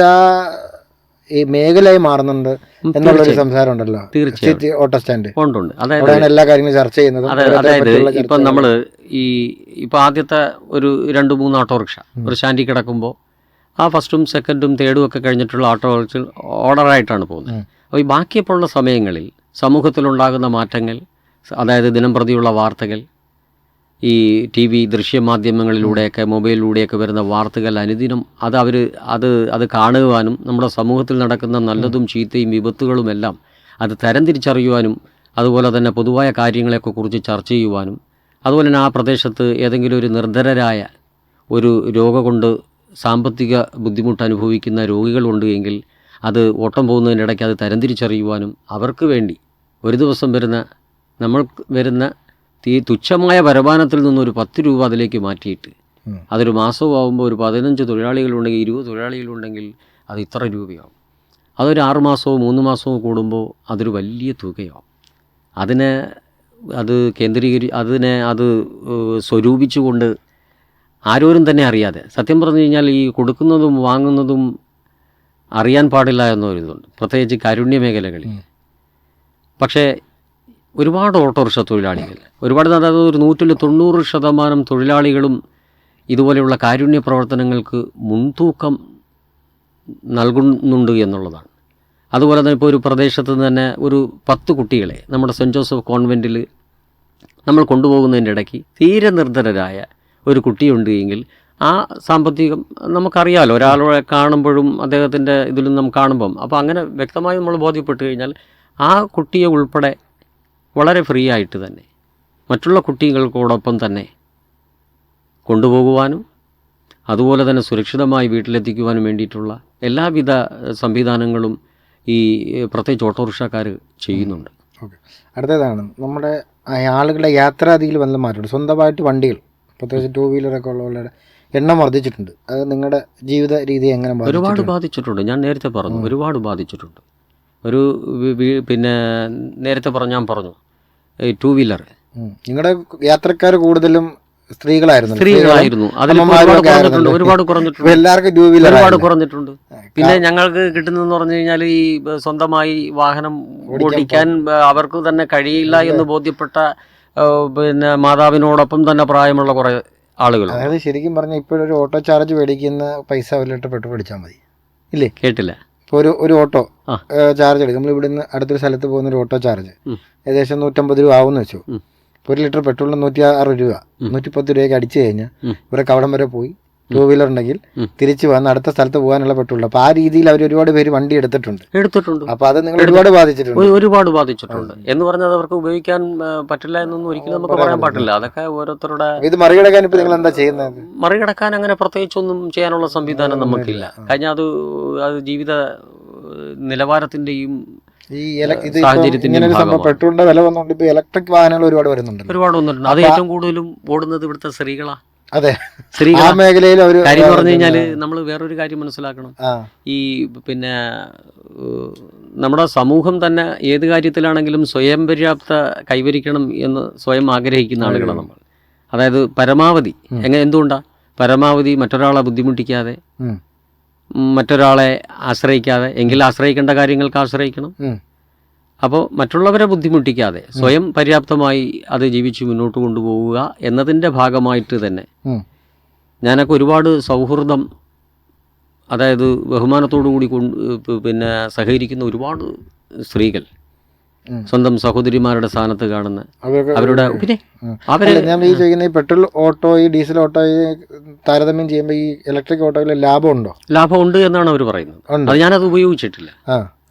ഈ മേഖലയായി മാറുന്നുണ്ട് എന്നുള്ളൊരു സംസാരം ഉണ്ടല്ലോ. തീർച്ചയായും. Auto stand. ഉണ്ടുണ്ട്. അതായത് എല്ലാ കാര്യങ്ങളും ചർച്ച ചെയ്യുന്നത്. അതായത് ഇപ്പം നമ്മൾ ഈ ഇപ്പം ആദ്യത്തെ ഒരു രണ്ട് മൂന്ന് ഓട്ടോറിക്ഷ ഒരു സ്റ്റാൻഡിൽ കിടക്കുമ്പോൾ ആ ഫസ്റ്റും സെക്കൻഡും തേർഡും ഒക്കെ കഴിഞ്ഞിട്ടുള്ള ഓട്ടോറിക്ഷ ഓർഡറായിട്ടാണ് പോകുന്നത്. അപ്പോൾ ഈ ബാക്കിയപ്പോഴുള്ള സമയങ്ങളിൽ സമൂഹത്തിലുണ്ടാകുന്ന മാറ്റങ്ങൾ അതായത് ദിനം പ്രതിയുള്ള വാർത്തകൾ ഈ ടി വി ദൃശ്യമാധ്യമങ്ങളിലൂടെയൊക്കെ മൊബൈലിലൂടെയൊക്കെ വരുന്ന വാർത്തകൾ അനുദിനം അത് അവർ അത് അത് കാണുവാനും നമ്മുടെ സമൂഹത്തിൽ നടക്കുന്ന നല്ലതും ചീത്തയും വിപത്തുകളുമെല്ലാം അത് തരംതിരിച്ചറിയുവാനും അതുപോലെ തന്നെ പൊതുവായ കാര്യങ്ങളെയൊക്കെ കുറിച്ച് ചർച്ച ചെയ്യുവാനും അതുപോലെ തന്നെ ആ പ്രദേശത്ത് ഏതെങ്കിലും ഒരു നിർധരരായ ഒരു രോഗം കൊണ്ട് സാമ്പത്തിക ബുദ്ധിമുട്ട് അനുഭവിക്കുന്ന രോഗികളുണ്ട് എങ്കിൽ അത് ഓട്ടം പോകുന്നതിനിടയ്ക്ക് അത് തരംതിരിച്ചറിയുവാനും അവർക്ക് വേണ്ടി ഒരു ദിവസം വരുന്ന നമ്മൾ വരുന്ന തീ തുച്ഛമായ വരുമാനത്തിൽ നിന്നൊരു പത്ത് രൂപ അതിലേക്ക് മാറ്റിയിട്ട്. അതൊരു മാസവും ആകുമ്പോൾ ഒരു പതിനഞ്ച് തൊഴിലാളികളുണ്ടെങ്കിൽ ഇരുപത് തൊഴിലാളികളുണ്ടെങ്കിൽ അത് ഇത്ര രൂപയാവും അതൊരു ആറ് മാസവും മൂന്ന് മാസവും കൂടുമ്പോൾ അതൊരു വലിയ തുകയാവും അതിനെ അത് കേന്ദ്രീകരി അതിനെ അത് സ്വരൂപിച്ചുകൊണ്ട് ആരോരും തന്നെ അറിയാതെ. സത്യം പറഞ്ഞു കഴിഞ്ഞാൽ ഈ കൊടുക്കുന്നതും വാങ്ങുന്നതും അറിയാൻ പാടില്ല എന്നൊരിതുണ്ട്. പ്രത്യേകിച്ച് കാരുണ്യ മേഖലകളിൽ. പക്ഷേ ഒരുപാട് ഓട്ടോറിക്ഷ തൊഴിലാളികൾ ഒരുപാട് അതായത് ഒരു നൂറ്റിൽ തൊണ്ണൂറ് ശതമാനം തൊഴിലാളികളും ഇതുപോലെയുള്ള കാരുണ്യ പ്രവർത്തനങ്ങൾക്ക് മുൻതൂക്കം നൽകുന്നുണ്ട് എന്നുള്ളതാണ്. അതുപോലെ തന്നെ ഇപ്പോൾ ഒരു പ്രദേശത്ത് തന്നെ ഒരു പത്ത് കുട്ടികളെ നമ്മുടെ സെന്റ് ജോസഫ് കോൺവെന്റിൽ നമ്മൾ കൊണ്ടുപോകുന്നതിന്റെ ഇടയ്ക്ക് തീരെ നിർധരരായ ഒരു കുട്ടിയുണ്ട് എങ്കിൽ ആ സാമ്പത്തികം നമുക്കറിയാമല്ലോ ഒരാളെ കാണുമ്പോഴും അദ്ദേഹത്തിന്റെ ഇതിലും നമുക്ക് കാണുമ്പം. അപ്പോൾ അങ്ങനെ വ്യക്തമായി നമ്മൾ ബോധ്യപ്പെട്ട് കഴിഞ്ഞാൽ ആ കുട്ടിയെ ഉൾപ്പെടെ വളരെ ഫ്രീ ആയിട്ട് തന്നെ മറ്റുള്ള കുട്ടികൾക്കോടൊപ്പം തന്നെ കൊണ്ടുപോകുവാനും അതുപോലെ തന്നെ സുരക്ഷിതമായി വീട്ടിലെത്തിക്കുവാനും വേണ്ടിയിട്ടുള്ള എല്ലാവിധ സംവിധാനങ്ങളും ഈ പ്രത്യേകിച്ച് ഓട്ടോറിക്ഷക്കാർ ചെയ്യുന്നുണ്ട്. ഓക്കെ. അടുത്തതാണ്. നമ്മുടെ ആളുകളുടെ യാത്രാതിയിൽ വന്ന മാറ്റമുണ്ട് സ്വന്തമായിട്ട് വണ്ടികൾ. പ്രത്യേകിച്ച് ടൂ വീലറൊക്കെ ഉള്ളവരുടെ എണ്ണം വർദ്ധിച്ചിട്ടുണ്ട്. അത് നിങ്ങളുടെ ജീവിത രീതി എങ്ങനെ ഒരുപാട് ബാധിച്ചിട്ടുണ്ട്. ഞാൻ നേരത്തെ പറഞ്ഞു. ഒരുപാട് ബാധിച്ചിട്ടുണ്ട്. ഒരു പിന്നെ നേരത്തെ പറഞ്ഞു ഞാൻ പറഞ്ഞു. ഈ ടൂ വീലർ നിങ്ങളുടെ യാത്രക്കാർ കൂടുതലും സ്ത്രീകളായിരുന്നു സ്ത്രീകളായിരുന്നു. അതിൽ അമ്മമാരും ഒരുപാട് കുറഞ്ഞിട്ടുണ്ട്. എല്ലാവർക്കും ടൂ വീലർ ഒരുപാട് കുറഞ്ഞിട്ടുണ്ട്. പിന്നെ ഞങ്ങൾക്ക് കിട്ടുന്നതെന്ന് പറഞ്ഞു കഴിഞ്ഞാൽ ഈ സ്വന്തമായി വാഹനം ഓടിക്കാൻ അവർക്ക് തന്നെ കഴിയില്ല എന്ന് ബോധ്യപ്പെട്ട പിന്നെ മാതാവിനോടൊപ്പം തന്നെ പ്രായമുള്ള കുറേ ആളുകൾ. അതായത് ശരിക്കും പറഞ്ഞാൽ ഇപ്പോഴൊരു ഓട്ടോ ചാർജ് മേടിക്കുന്ന പൈസ ഒരു ലിറ്റർ പെട്രോൾ അടിച്ചാൽ മതി. ഇല്ലേ? കേട്ടില്ല. ഇപ്പോൾ ഒരു ഒരു ഓട്ടോ ചാർജ് എടുക്കും നമ്മൾ ഇവിടുന്ന് അടുത്തൊരു സ്ഥലത്ത് പോകുന്ന ഒരു ഓട്ടോ ചാർജ്. ഏകദേശം നൂറ്റമ്പത് രൂപ ആവുമെന്ന് വെച്ചു. ഇപ്പോൾ ഒരു ലിറ്റർ പെട്രോളിന് നൂറ്റി അറുപത് രൂപ. നൂറ്റി പത്ത് രൂപയ്ക്ക് അടിച്ചു കഴിഞ്ഞാൽ. ഇവരൊക്കെ അവിടം വരെ പോയി. ടൂ വീലർ ഉണ്ടെങ്കിൽ തിരിച്ചു വന്ന് അടുത്ത സ്ഥലത്ത് പോകാനുള്ള പെട്രോൾ അപ്പൊ ആ രീതിയിൽ അവർ ഒരുപാട് പേര് വണ്ടി എടുത്തിട്ടുണ്ട്. എടുത്തിട്ടുണ്ട്. അപ്പൊ അത് നിങ്ങൾ ഒരുപാട് ബാധിച്ചിട്ടുണ്ട്. ഒരുപാട് ബാധിച്ചിട്ടുണ്ട്. എന്ന് പറഞ്ഞാൽ അവർക്ക് ഉപയോഗിക്കാൻ പറ്റില്ല എന്നൊന്നും ഒരിക്കലും നമുക്ക് പറയാൻ പറ്റില്ല. അതൊക്കെ ഓരോരുത്തരുടെ ഇത് മറികടക്കാൻ ഇപ്പൊ നിങ്ങൾ എന്താ ചെയ്യുന്നത്? മറികടക്കാൻ അങ്ങനെ പ്രത്യേകിച്ചൊന്നും ചെയ്യാനുള്ള സംവിധാനം നമുക്കില്ല. കഴിഞ്ഞ അത് അത് ജീവിത നിലവാരത്തിന്റെയും ഈ പെട്രോളിന്റെ വില വന്നുകൊണ്ട് ഇപ്പൊ ഇലക്ട്രിക് വാഹനങ്ങൾ ഒരുപാട് വരുന്നുണ്ടല്ലോ. ഒരുപാട് വന്നിട്ടുണ്ട്. അത് ഏറ്റവും കൂടുതലും ഓടുന്നത് ഇവിടുത്തെ സ്ത്രീകളാ. അതെ. സ്ത്രീ ആ മേഖലയിൽ അവർ കാര്യം എന്ന് പറഞ്ഞു കഴിഞ്ഞാൽ നമ്മൾ വേറൊരു കാര്യം മനസ്സിലാക്കണം. ഈ പിന്നെ നമ്മുടെ സമൂഹം തന്നെ ഏത് കാര്യത്തിലാണെങ്കിലും സ്വയം പര്യാപ്ത കൈവരിക്കണം എന്ന് സ്വയം ആഗ്രഹിക്കുന്ന ആളുകളാണ് നമ്മൾ അതായത് പരമാവധി. എങ്ങനെ എന്തുകൊണ്ടാണ് പരമാവധി മറ്റൊരാളെ ബുദ്ധിമുട്ടിക്കാതെ മറ്റൊരാളെ ആശ്രയിക്കാതെ എങ്കിൽ ആശ്രയിക്കേണ്ട കാര്യങ്ങൾക്ക് ആശ്രയിക്കണം. അപ്പോൾ മറ്റുള്ളവരെ ബുദ്ധിമുട്ടിക്കാതെ സ്വയം പര്യാപ്തമായി അത് ജീവിച്ച് മുന്നോട്ട് കൊണ്ടുപോവുക എന്നതിന്റെ ഭാഗമായിട്ട് തന്നെ. ഞാനൊക്കെ ഒരുപാട് സൗഹൃദം അതായത് ബഹുമാനത്തോടു കൂടി കൊണ്ട് പിന്നെ സഹകരിക്കുന്ന ഒരുപാട് സ്ത്രീകൾ സ്വന്തം സഹോദരിമാരുടെ സ്ഥാനത്ത് കാണുന്ന അവരുടെ പിന്നെ അവരെ ഞാൻ ഈ ചോദിക്കുന്ന ഈ പെട്രോൾ ഓട്ടോ ഈ ഡീസൽ ഓട്ടോ താരതമ്യം ചെയ്യുമ്പോൾ ഈ ഇലക്ട്രിക് ഓട്ടോയിൽ ലാഭം ഉണ്ട്? എന്നാണ് അവർ പറയുന്നത്. അത് ഞാനത് ഉപയോഗിച്ചിട്ടില്ല.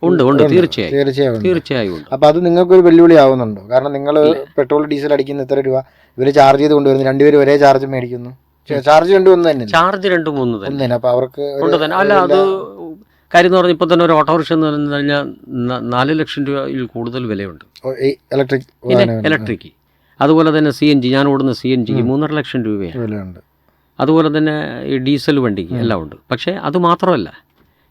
ഉണ്ട് ഉണ്ട്. തീർച്ചയായും. തീർച്ചയായും. തീർച്ചയായും ഉണ്ട്. അപ്പൊ അത് നിങ്ങൾക്ക് ഒരു വെല്ലുവിളി ആവുന്നുണ്ടോ? കാരണം നിങ്ങൾ പെട്രോൾ ഡീസൽ അടിക്കുന്ന ഇത്ര രൂപ ഇവർ ചാർജ് ചെയ്ത് കൊണ്ടുവരുന്നു. രണ്ടുപേരും ഒരേ ചാർജ് മേടിക്കുന്നു. ചാർജ് രണ്ടും ഒന്ന് തന്നെ ചാർജ് രണ്ടും മൂന്ന് തന്നെ. ഒന്ന് തന്നെ. അപ്പൊ അവർക്ക് ഉണ്ട് തന്നെ. അല്ല അത് കാര്യം എന്ന് പറഞ്ഞാൽ ഇപ്പോൾ തന്നെ ഒരു ഓട്ടോറിക്ഷ എന്ന് പറഞ്ഞു കഴിഞ്ഞാൽ നാല് ലക്ഷം രൂപയിൽ കൂടുതൽ വിലയുണ്ട്. ഇലക്ട്രിക് പിന്നെ അതുപോലെ തന്നെ സി എൻ ജി ഞാൻ ഓടുന്ന സി എൻ ജിക്ക് മൂന്നര ലക്ഷം രൂപയാണ്. അതുപോലെ തന്നെ ഈ ഡീസൽ വണ്ടിക്ക് എല്ലാം ഉണ്ട്. പക്ഷേ അത് മാത്രമല്ല.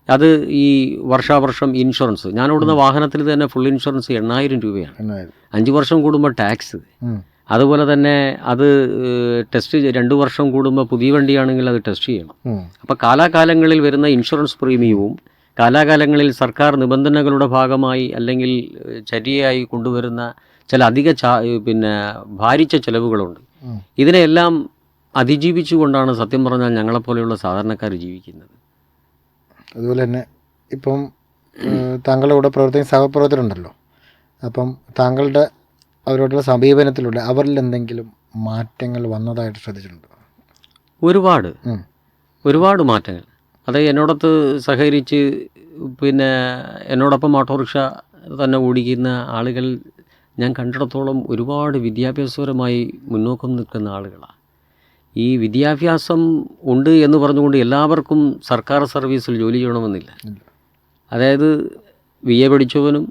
അത് ഈ വർഷാവർഷം ഇൻഷുറൻസ്. ഞാൻ ഓടുന്ന വാഹനത്തിൽ തന്നെ ഫുൾ ഇൻഷുറൻസ് എണ്ണായിരം രൂപയാണ്. അഞ്ചു വർഷം കൂടുമ്പോൾ ടാക്സ്. അതുപോലെ തന്നെ അത് ടെസ്റ്റ് രണ്ടു വർഷം കൂടുമ്പോൾ പുതിയ വണ്ടിയാണെങ്കിൽ അത് ടെസ്റ്റ് ചെയ്യണം. അപ്പോൾ കാലാകാലങ്ങളിൽ വരുന്ന ഇൻഷുറൻസ് പ്രീമിയവും കാലാകാലങ്ങളിൽ സർക്കാർ നിബന്ധനകളുടെ ഭാഗമായി അല്ലെങ്കിൽ ചരിയായി ചര്യയായി കൊണ്ടുവരുന്ന ചില അധിക പിന്നെ ഭാരിച്ച ചെലവുകളുണ്ട്. ഇതിനെയെല്ലാം ഇതിനെല്ലാം അതിജീവിച്ചുകൊണ്ടാണ് സത്യം പറഞ്ഞാൽ ഞങ്ങളെപ്പോലെയുള്ള സാധാരണക്കാർ ജീവിക്കുന്നത്. അതുപോലെ തന്നെ ഇപ്പം താങ്കളുടെ കൂടെ പ്രവർത്തിക്കുന്ന സഹപ്രവർത്തകരുണ്ടല്ലോ. അപ്പം താങ്കളുടെ അവരോടുള്ള സമീപനത്തിലൂടെ അവരിൽ എന്തെങ്കിലും മാറ്റങ്ങൾ വന്നതായിട്ട് ശ്രദ്ധിച്ചിട്ടുണ്ടോ? ഒരുപാട്. ഒരുപാട് മാറ്റങ്ങൾ. അത് എന്നോടൊത്ത് സഹകരിച്ച് പിന്നെ എന്നോടൊപ്പം ഓട്ടോറിക്ഷ തന്നെ ഓടിക്കുന്ന ആളുകൾ ഞാൻ കണ്ടിടത്തോളം ഒരുപാട് വിദ്യാഭ്യാസപരമായി മുന്നോക്കം നിൽക്കുന്ന ആളുകളാണ്. ഈ വിദ്യാഭ്യാസം ഉണ്ട് എന്ന് പറഞ്ഞുകൊണ്ട് എല്ലാവർക്കും സർക്കാർ സർവീസിൽ ജോലി ചെയ്യണമെന്നില്ല. അതായത് വി എ പഠിച്ചവനും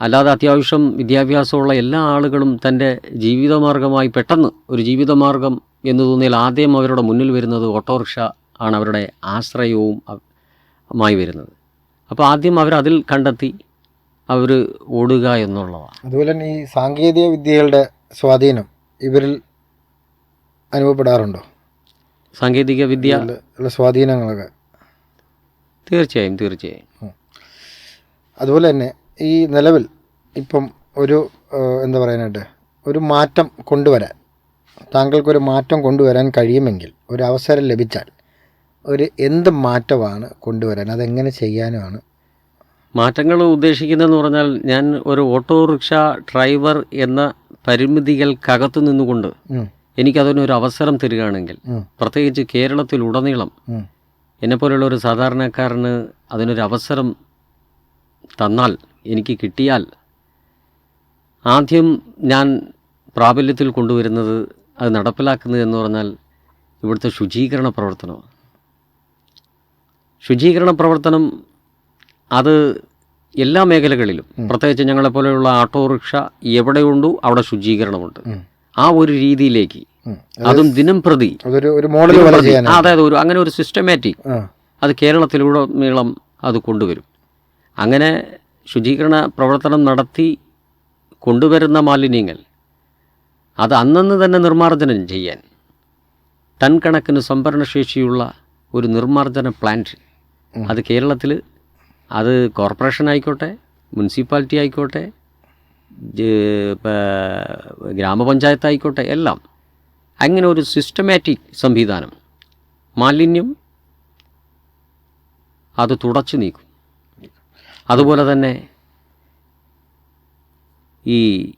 അല്ലാതെ അത്യാവശ്യം വിദ്യാഭ്യാസമുള്ള എല്ലാ ആളുകളും തന്റെ ജീവിതമാർഗമായി പെട്ടെന്ന് ഒരു ജീവിതമാർഗം എന്ന് തോന്നിയാൽ ആദ്യം അവരുടെ മുന്നിൽ വരുന്നത് ഓട്ടോറിക്ഷ ആണ് അവരുടെ ആശ്രയവും മായി വരുന്നത്. അപ്പോൾ ആദ്യം അവരതിൽ കണ്ടെത്തി അവർ ഓടുക എന്നുള്ളതാണ്. അതുപോലെ തന്നെ ഈ സാങ്കേതിക വിദ്യകളുടെ സ്വാധീനം ഇവരിൽ അനുഭവപ്പെടാറുണ്ടോ? സാങ്കേതിക വിദ്യ ഉള്ള സ്വാധീനങ്ങളൊക്കെ. തീർച്ചയായും തീർച്ചയായും. അതുപോലെ തന്നെ ഈ നിലവിൽ ഇപ്പം ഒരു എന്താ പറയാനായിട്ട് ഒരു മാറ്റം കൊണ്ടുവരാൻ താങ്കൾക്കൊരു മാറ്റം കൊണ്ടുവരാൻ കഴിയുമെങ്കിൽ ഒരു അവസരം ലഭിച്ചാൽ ഒരു എന്ത് മാറ്റമാണ് കൊണ്ടുവരാൻ അതെങ്ങനെ ചെയ്യാനുമാണ്? മാറ്റങ്ങൾ ഉദ്ദേശിക്കുന്നതെന്ന് പറഞ്ഞാൽ ഞാൻ ഒരു ഓട്ടോറിക്ഷ ഡ്രൈവർ എന്ന പരിമിതികൾക്കകത്ത് നിന്നുകൊണ്ട് എനിക്കതിനൊരു അവസരം തരികയാണെങ്കിൽ പ്രത്യേകിച്ച് കേരളത്തിലുടനീളം എന്നെപ്പോലുള്ള ഒരു സാധാരണക്കാരന് അതിനൊരു അവസരം തന്നാൽ എനിക്ക് കിട്ടിയാൽ ആദ്യം ഞാൻ പ്രാബല്യത്തിൽ കൊണ്ടുവരുന്നത് അത് നടപ്പിലാക്കുന്നത് എന്ന് പറഞ്ഞാൽ ഇവിടുത്തെ ശുചീകരണ പ്രവർത്തനമാണ്. ശുചീകരണ പ്രവർത്തനം അത് എല്ലാ മേഖലകളിലും പ്രത്യേകിച്ച് ഞങ്ങളെപ്പോലെയുള്ള ഓട്ടോറിക്ഷ എവിടെയുണ്ടോ അവിടെ ശുചീകരണമുണ്ട്. ആ ഒരു രീതിയിലേക്ക്. അതും ദിനം പ്രതി. അതായത് ഒരു അങ്ങനെ ഒരു സിസ്റ്റമാറ്റിക് അത് കേരളത്തിലൂടെ നീളം അത് കൊണ്ടുവരും. അങ്ങനെ ശുചീകരണ പ്രവർത്തനം നടത്തി കൊണ്ടുവരുന്ന മാലിന്യങ്ങൾ അത് അന്നന്ന് തന്നെ നിർമ്മാർജനം ചെയ്യാൻ ടൺ കണക്കിന് സംഭരണശേഷിയുള്ള ഒരു നിർമ്മാർജന പ്ലാന്റ് അത് കേരളത്തിൽ അത് കോർപ്പറേഷൻ ആയിക്കോട്ടെ മുനിസിപ്പാലിറ്റി ആയിക്കോട്ടെ ജ- പ- ഗ്രാമപഞ്ചായത്ത് ആയിക്കോട്ടെ എല്ലാം. അങ്ങനെ ഒരു സിസ്റ്റമാറ്റിക് സംവിധാനം. മാലിന്യം അത് തുടച്ചു നീക്കും. അതുപോലെ തന്നെ ഈ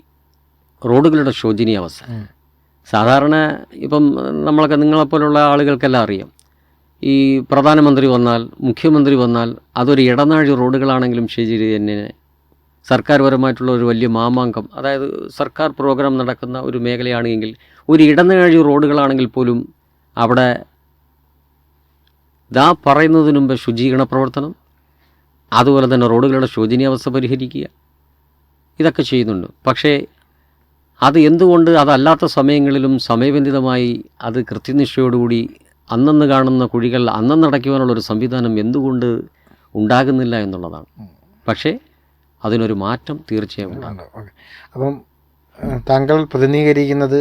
റോഡുകളുടെ ശോചനീയാവസ്ഥ. സാധാരണ ഇപ്പം നമ്മളൊക്കെ നിങ്ങളെപ്പോലുള്ള ആളുകൾക്കെല്ലാം അറിയാം. ഈ പ്രധാനമന്ത്രി വന്നാൽ മുഖ്യമന്ത്രി വന്നാൽ അതൊരു ഇടനാഴി റോഡുകളാണെങ്കിലും ശരി തന്നെ സർക്കാർപരമായിട്ടുള്ള ഒരു വലിയ മാമാങ്കം. അതായത് സർക്കാർ പ്രോഗ്രാം നടക്കുന്ന ഒരു മേഖലയാണെങ്കിൽ ഒരു ഇടനാഴി റോഡുകളാണെങ്കിൽ പോലും അവിടെ ദാ പറയുന്നതിന് മുമ്പ് ശുചീകരണ പ്രവർത്തനം അതുപോലെ തന്നെ റോഡുകളുടെ ശോചനീയാവസ്ഥ പരിഹരിക്കുക ഇതൊക്കെ ചെയ്യുന്നുണ്ട്. പക്ഷേ അത് എന്തുകൊണ്ട് അതല്ലാത്ത സമയങ്ങളിലും സമയബന്ധിതമായി അത് കൃത്യനിഷ്ഠയോടുകൂടി അന്നന്ന് കാണുന്ന കുഴികൾ അന്നന്ന് അടയ്ക്കുവാനുള്ളൊരു സംവിധാനം എന്തുകൊണ്ട് ഉണ്ടാകുന്നില്ല എന്നുള്ളതാണ്. പക്ഷേ അതിനൊരു മാറ്റം തീർച്ചയായും അപ്പം താങ്കൾ പ്രതിനിധീകരിക്കുന്നത്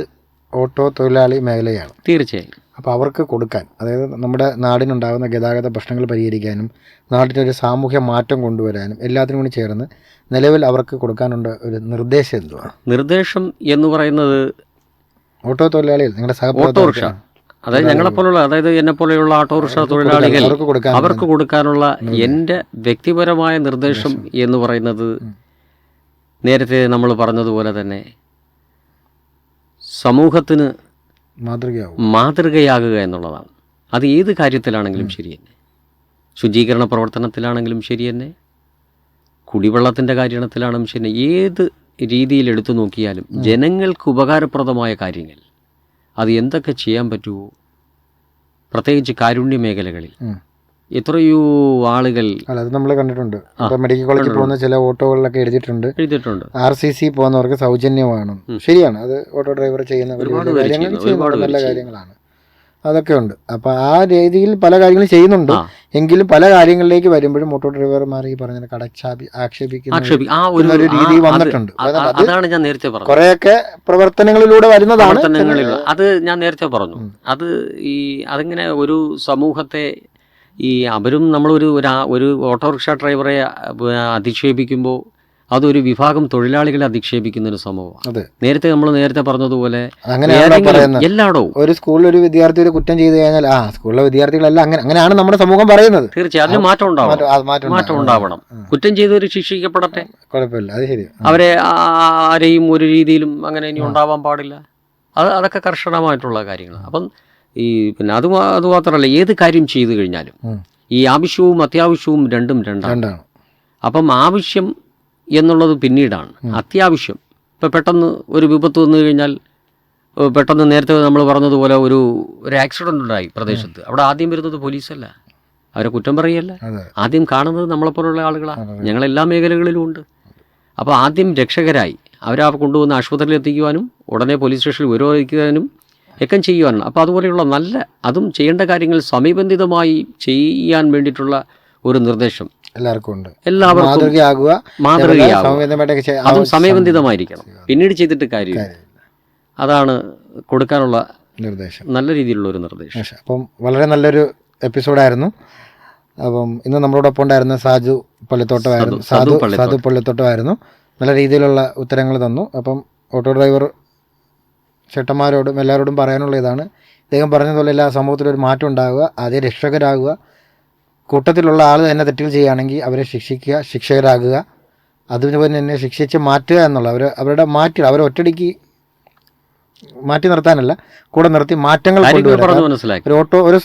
ഓട്ടോ തൊഴിലാളി മേഖലയാണ്. തീർച്ചയായും. അപ്പോൾ അവർക്ക് കൊടുക്കാൻ അതായത് നമ്മുടെ നാടിനുണ്ടാകുന്ന ഗതാഗത പ്രശ്നങ്ങൾ പരിഹരിക്കാനും നാടിനൊരു സാമൂഹ്യ മാറ്റം കൊണ്ടുവരാനും എല്ലാത്തിനും കൂടി ചേർന്ന് നിലവിൽ അവർക്ക് കൊടുക്കാനുള്ള ഒരു നിർദ്ദേശം എന്തുവാണ്? നിർദ്ദേശം എന്ന് പറയുന്നത് ഓട്ടോ തൊഴിലാളികൾ നിങ്ങളുടെ സഹപ്രവർത്തകർ അതായത് ഞങ്ങളെപ്പോലുള്ള അതായത് എന്നെ പോലെയുള്ള ഓട്ടോറിക്ഷ തൊഴിലാളികൾ അവർക്ക് കൊടുക്കാനുള്ള എന്റെ വ്യക്തിപരമായ നിർദ്ദേശം എന്ന് പറയുന്നത് നേരത്തെ നമ്മൾ പറഞ്ഞതുപോലെ തന്നെ സമൂഹത്തിന് മാതൃകയാകുക എന്നുള്ളതാണ്. അത് ഏത് കാര്യത്തിലാണെങ്കിലും ശരി തന്നെ. ശുചീകരണ പ്രവർത്തനത്തിലാണെങ്കിലും ശരി തന്നെ. കുടിവെള്ളത്തിന്റെ കാര്യത്തിലാണെങ്കിലും ശരി തന്നെ. ഏത് രീതിയിൽ എടുത്തു നോക്കിയാലും ജനങ്ങൾക്ക് ഉപകാരപ്രദമായ കാര്യങ്ങൾ അത് എന്തൊക്കെ ചെയ്യാൻ പറ്റുമോ പ്രത്യേകിച്ച് കാരുണ്യ മേഖലകളിൽ. എത്രയോ ആളുകൾ അല്ല അത് നമ്മൾ കണ്ടിട്ടുണ്ട്. മെഡിക്കൽ കോളേജിൽ പോകുന്ന ചില ഓട്ടോകളിലൊക്കെ എഴുതിയിട്ടുണ്ട്. എഴുതിയിട്ടുണ്ട്. ആർ സി സി പോകുന്നവർക്ക് സൗജന്യമാണ്. ശരിയാണ്. അത് ഓട്ടോ ഡ്രൈവർ ചെയ്യുന്ന ഒരുപാട് നല്ല കാര്യങ്ങളാണ്. അതൊക്കെ ഉണ്ട്. അപ്പോൾ ആ രീതിയിൽ പല കാര്യങ്ങളും ചെയ്യുന്നുണ്ട്. എങ്കിലും പല കാര്യങ്ങളിലേക്ക് വരുമ്പോഴും ഓട്ടോ ഡ്രൈവർമാർ ഈ പറഞ്ഞ കടച്ചാപി ആക്ഷേപിക്കുന്ന ഒരു രീതി വന്നിട്ടുണ്ട്. അത് അത് അതാണ് ഞാൻ നേരത്തെ പറഞ്ഞു കുറെയൊക്കെ പ്രവർത്തനങ്ങളിലൂടെ വരുന്നതാണ്. അത് ഞാൻ നേരത്തെ പറഞ്ഞു. അത് ഈ അതിങ്ങനെ ഒരു സമൂഹത്തെ ഈ അവരും നമ്മളൊരു ഒരു ഓട്ടോറിക്ഷ ഡ്രൈവറെ അധിക്ഷേപിക്കുമ്പോൾ അതൊരു വിഭാഗം തൊഴിലാളികളെ അധിക്ഷേപിക്കുന്ന ഒരു സംഭവമാണ്. നേരത്തെ നമ്മൾ നേരത്തെ പറഞ്ഞതുപോലെ എല്ലായിടവും. ഒരു സ്കൂളിൽ ഒരു വിദ്യാർത്ഥി ഒരു കുറ്റം ചെയ്തു കഴിഞ്ഞാൽ ആ സ്കൂളിലെ വിദ്യാർത്ഥികളെല്ലാം അങ്ങനെ അങ്ങനെയാണ് നമ്മുടെ സമൂഹം പറയുന്നത്. തീർച്ചയായും അതിന് മാറ്റം ഉണ്ടാവണം. മാറ്റം- ഉണ്ടാവണം. കുറ്റം ചെയ്തവർ ശിക്ഷിക്കപ്പെടട്ടെ. കുഴപ്പമില്ല. അത് ശരി. അവരെ ആരെയും ഒരു രീതിയിലും അങ്ങനെ ഇനി ഉണ്ടാവാൻ പാടില്ല. അത് അതൊക്കെ കർശനമായിട്ടുള്ള കാര്യങ്ങളാണ്. അപ്പം ഈ പിന്നെ അത് അതുമാത്രമല്ല അത് മാത്രമല്ല ഏത് കാര്യം ചെയ്തു കഴിഞ്ഞാലും ഈ ആവശ്യവും അത്യാവശ്യവും രണ്ടും രണ്ടാണ്. അപ്പം ആവശ്യം എന്നുള്ളത് പിന്നീടാണ്. അത്യാവശ്യം. ഇപ്പോൾ പെട്ടെന്ന് ഒരു വിപത്ത് വന്നു കഴിഞ്ഞാൽ പെട്ടെന്ന് നേരത്തെ നമ്മൾ പറഞ്ഞതുപോലെ ഒരു ഒരു ആക്സിഡന്റ് ഉണ്ടായി പ്രദേശത്ത്. അവിടെ ആദ്യം വരുന്നത് പോലീസല്ല. അവരെ കുറ്റം പറയല്ല ആദ്യം കാണുന്നത് നമ്മളെപ്പോലുള്ള ആളുകളാണ് ഞങ്ങൾ എല്ലാ മേഖലകളിലും ഉണ്ട്. അപ്പോൾ ആദ്യം രക്ഷകരായി അവരെ കൊണ്ടുവന്ന് ആശുപത്രിയിൽ എത്തിക്കുവാനും ഉടനെ പോലീസ് സ്റ്റേഷനിൽ വിരോധിക്കാനും ഒക്കെ ചെയ്യുവാനാണ്. അപ്പോൾ അതുപോലെയുള്ള നല്ല അതും ചെയ്യേണ്ട കാര്യങ്ങൾ സമയബന്ധിതമായി ചെയ്യാൻ വേണ്ടിയിട്ടുള്ള ഒരു നിർദ്ദേശം. എല്ലാവർക്കും ഉണ്ട്. എല്ലാവർക്കും മാതൃകയാകുക അതും സമയബന്ധിതമായിരിക്കണം. പിന്നീട് ചെയ്തിട്ട് കാര്യമില്ല. കാര്യം. അതാണ് കൊടുക്കാനുള്ള നിർദ്ദേശം. നല്ല രീതിയിലുള്ള ഒരു നിർദ്ദേശം. അപ്പം വളരെ നല്ലൊരു എപ്പിസോഡായിരുന്നു അപ്പം ഇന്ന് നമ്മളോടൊപ്പം ഉണ്ടായിരുന്ന സാജു പള്ളിത്തോട്ടമായിരുന്നു. സാധു- സാധു സാധു പള്ളിത്തോട്ടം. സാധു പള്ളിത്തോട്ടമായിരുന്നു. നല്ല രീതിയിലുള്ള ഉത്തരങ്ങൾ തന്നു. അപ്പം ഓട്ടോ ഡ്രൈവർ ചേട്ടന്മാരോടും എല്ലാവരോടും പറയാനുള്ള ഇതാണ് ഇദ്ദേഹം പറഞ്ഞതുപോലെ എല്ലാ സമൂഹത്തിലും ഒരു മാറ്റം ഉണ്ടാകുക ആദ്യം രക്ഷകരാകുക കൂട്ടത്തിലുള്ള ആൾ തന്നെ തെറ്റുകൾ ചെയ്യുകയാണെങ്കിൽ അവരെ ശിക്ഷിക്കുക ശിക്ഷകരാകുക. അതുപോലെ തന്നെ ശിക്ഷിച്ച് മാറ്റുക എന്നുള്ള അവർ അവരുടെ മാറ്റുക അവരെ ഒറ്റടിക്ക് മാറ്റി നിർത്താനല്ല കൂടെ നിർത്തി മാറ്റങ്ങൾ കൊണ്ടുവരാൻ. ഒരു ഓട്ടോ ഒരു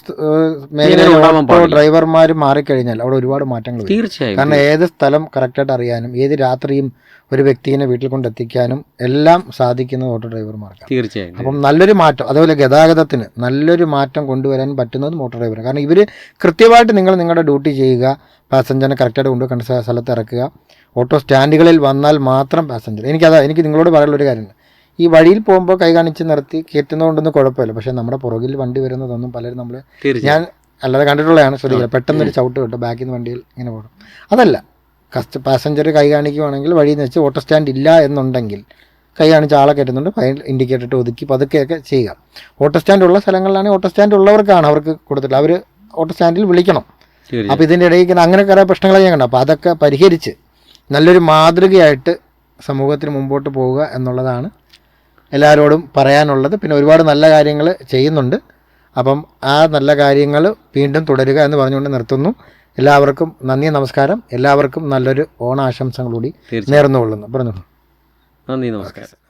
മേഖലയിൽ ഓട്ടോ ഡ്രൈവർമാർ മാറിക്കഴിഞ്ഞാൽ അവിടെ ഒരുപാട് മാറ്റങ്ങൾ തീർച്ചയായും കാരണം ഏത് സ്ഥലം കറക്റ്റായിട്ട് അറിയാനും ഏത് രാത്രിയും ഒരു വ്യക്തിയെ വീട്ടിൽ കൊണ്ടെത്തിക്കാനും എല്ലാം സാധിക്കുന്നത് ഓട്ടോ ഡ്രൈവർമാർക്ക് തീർച്ചയായും അപ്പം നല്ലൊരു മാറ്റം അതുപോലെ ഗതാഗതത്തിന് നല്ലൊരു മാറ്റം കൊണ്ടുവരാൻ പറ്റുന്നതും ഓട്ടോ ഡ്രൈവർ. കാരണം ഇവർ കൃത്യമായിട്ട് നിങ്ങൾ നിങ്ങളുടെ ഡ്യൂട്ടി ചെയ്യുക പാസഞ്ചറിനെ കറക്റ്റായിട്ട് കൊണ്ടുപോയി കണ്ട സ്ഥ- സ്ഥലത്ത് ഇറക്കുക ഓട്ടോ സ്റ്റാൻഡുകളിൽ വന്നാൽ മാത്രം പാസഞ്ചർ. എനിക്കതാ എനിക്ക് നിങ്ങളോട് പറയാനുള്ള ഒരു കാര്യമുണ്ട് ഈ വഴിയിൽ പോകുമ്പോൾ കൈ കാണിച്ച് നിർത്തി കയറ്റുന്നതുകൊണ്ടൊന്നും കുഴപ്പമില്ല. പക്ഷേ നമ്മുടെ പുറകിൽ വണ്ടി വരുന്നതൊന്നും പലരും നമ്മൾ ഞാൻ അല്ലാതെ കണ്ടിട്ടുള്ളതാണ്. ശ്രദ്ധിക്കുക. പെട്ടെന്നൊരു ചവിട്ട് കിട്ടും. ബാക്കിൽ നിന്ന് വണ്ടിയിൽ ഇങ്ങനെ പോകണം അതല്ല. കസ്റ്റ പാസഞ്ചർ കൈ കാണിക്കുവാണെങ്കിൽ വഴിയിൽ നിന്ന് വെച്ച് ഓട്ടോ സ്റ്റാൻഡ് ഇല്ല എന്നുണ്ടെങ്കിൽ കൈ കാണിച്ച് ആളെ കയറ്റുന്നുണ്ട്. ഫൈൻ ഇൻഡിക്കേറ്റർ ഇട്ട് ഒതുക്കി പതുക്കെയൊക്കെ ചെയ്യുക. ഓട്ടോ സ്റ്റാൻഡ് ഉള്ള സ്ഥലങ്ങളിലാണെങ്കിൽ ഓട്ടോ സ്റ്റാൻഡ് ഉള്ളവർക്കാണ് അവർക്ക് കൊടുത്തിട്ട് അവർ ഓട്ടോ സ്റ്റാൻഡിൽ വിളിക്കണം. അപ്പോൾ ഇതിന്റെ ഇടയിൽ അങ്ങനെ കുറേ പ്രശ്നങ്ങൾ ഞാൻ കണ്ടു. അപ്പോൾ അതൊക്കെ പരിഹരിച്ച് നല്ലൊരു മാതൃകയായിട്ട് സമൂഹത്തിന് മുമ്പോട്ട് പോവുക എന്നുള്ളതാണ് എല്ലാവരോടും പറയാനുള്ളത്. പിന്നെ ഒരുപാട് നല്ല കാര്യങ്ങൾ ചെയ്യുന്നുണ്ട്. അപ്പം ആ നല്ല കാര്യങ്ങൾ വീണ്ടും തുടരുക എന്ന് പറഞ്ഞുകൊണ്ട് നിർത്തുന്നു. എല്ലാവർക്കും നന്ദി നമസ്കാരം. എല്ലാവർക്കും നല്ലൊരു ഓണാശംസകൾ കൂടി നേർന്നുകൊള്ളുന്നു. പറഞ്ഞു നന്ദി നമസ്കാരം.